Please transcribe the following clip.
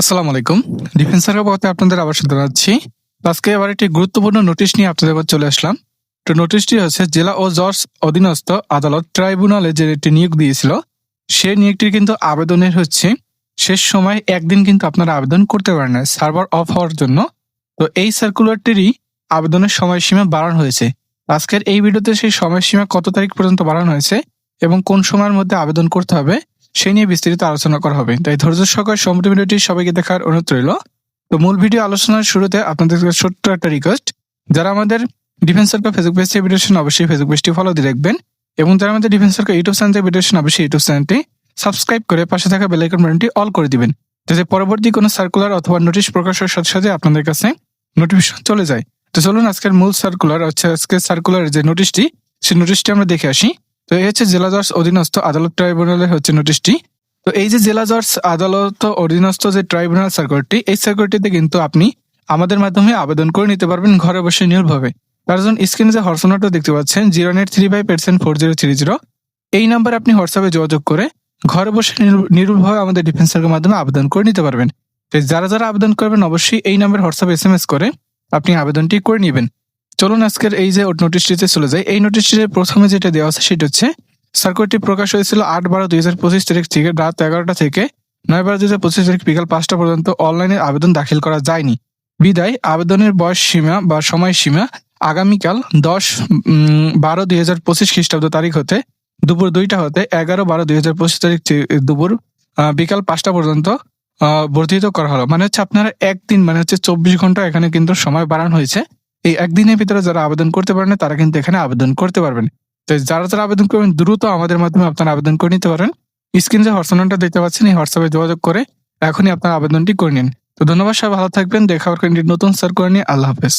আসসালামু আলাইকুম। ডিফেন্স পথে আপনাদের আবার সাথে জানাচ্ছি। আজকে আবার একটি গুরুত্বপূর্ণ নোটিশ নিয়ে আপনাদের চলে আসলাম। তো নোটিশটি হচ্ছে, জেলা ও জর্জ অধীনস্থ আদালত ট্রাইব্যুনালে যে একটি নিয়োগ দিয়েছিল, সেই নিয়োগটির কিন্তু আবেদনের হচ্ছে, শেষ সময় একদিন কিন্তু আপনারা আবেদন করতে পারেন না, সার্ভার অফ হওয়ার জন্য। তো এই সার্কুলারটিরই আবেদনের সময়সীমা বাড়ানো হয়েছে। আজকের এই ভিডিওতে সেই সময়সীমা কত তারিখ পর্যন্ত বাড়ানো হয়েছে এবং কোন সময়ের মধ্যে আবেদন করতে হবে সেই নিয়ে বিস্তারিত আলোচনা করা হবে। তাই ধৈর্য সহকারে সম্পূর্ণ ভিডিওটি সবাইকে দেখার অনুরোধ রইল। তো মূল ভিডিও আলোচনার শুরুতে আপনাদের ছোট্ট একটা রিকোয়েস্ট যারা আমাদের ডিফেন্স সার্কেল ফেসবুক পেজটি ভিডিওশন অবশ্যই ফেসবুক পেজটি ফলো দিয়ে রাখবেন এবং যারা আমাদের ডিফেন্স সার্কেল ইউটিউব চ্যানেল ভিডিওশন অবশ্যই ইউটিউব চ্যানেলটি সাবস্ক্রাইব করে পাশে থাকা বেলাইকন বাটনটি অল করে দিবেন। যাতে পরবর্তী কোনো সার্কুলার অথবা নোটিশ প্রকাশের সাথে সাথে আপনাদের কাছে নোটিফিকেশন চলে যায়। তো চলুন আজকের মূল সার্কুলার হচ্ছে আজকের সার্কুলারের যে নোটিশটি সেই নোটিশটি আমরা দেখে আসি। তো এই হচ্ছে জেলা জজ অধীনস্থ আদালত ট্রাইব্যুনালের হচ্ছে নোটিশটি। তো এই যে জেলা জজ আদালত অধীনস্থ যে ট্রাইব্যুনাল সার্কুলারটি এই সার্কুলারটিতে কিন্তু আপনি আমাদের মাধ্যমে আবেদন করে নিতে পারবেন ঘরে বসে নির্ভরভাবে তার জন্য স্ক্রিনে যে হোয়াটসঅ্যাপ দেখতে পাচ্ছেন zero nine three five percent four zero three zero এই নাম্বারে আপনি হোয়াটসঅ্যাপে যোগাযোগ করে ঘরে বসে নির্ভুল- নির্ভুলভাবে আমাদের ডিফেন্স মাধ্যমে আবেদন করে নিতে পারবেন। তো যারা যারা আবেদন করবেন, অবশ্যই এই number WhatsApp S M S করে আপনি আবেদনটি করে নেবেন। চলুন আজকের এই যে নোটিশটিতে চলে যায় এই নোটিশটিতে প্রথমে যেটা দেওয়া আছে সেটা হচ্ছে সার্কুলারটি প্রকাশ হয়েছিল আট বারো দুই হাজার পঁচিশ তারিখ থেকে রাত এগারোটা থেকে নয় বারো দুই হাজার পঁচিশ তারিখ বিকাল পাঁচটা পর্যন্ত অনলাইনে আবেদন দাখিল করা যায়নি। বিদায়, আবেদনের বয়স সীমা বা সময় সীমা আগামীকাল দশ বারো দুই হাজার পঁচিশ খ্রিস্টাব্দ তারিখ হতে দুপুর দুইটা হতে এগারো বারো দুই হাজার পঁচিশ তারিখ দুপুর বিকাল পাঁচটা পর্যন্ত বর্ধিত করা হলো। মানে হচ্ছে আপনারা একদিন মানে হচ্ছে চব্বিশ ঘণ্টা এখানে কিন্তু সময় বাড়ানো হয়েছে। এই একদিনের ভিতরে যারা আবেদন করতে পারেন, তারা কিন্তু এখানে আবেদন করতে পারবেন। তো যারা যারা আবেদন করবেন, দ্রুত আমাদের মাধ্যমে আপনারা আবেদন করে নিতে পারেন। স্ক্রিন যে হোয়াটসঅ্যাপটা দেখতে পাচ্ছেন, এই হোয়াটসঅ্যাপে যোগাযোগ করে এখনই আপনার আবেদনটি করে নিন। তো ধন্যবাদ, সবাই ভালো থাকবেন। দেখা হবে নতুন স্যার করে নিয়ে। আল্লাহ হাফেজ।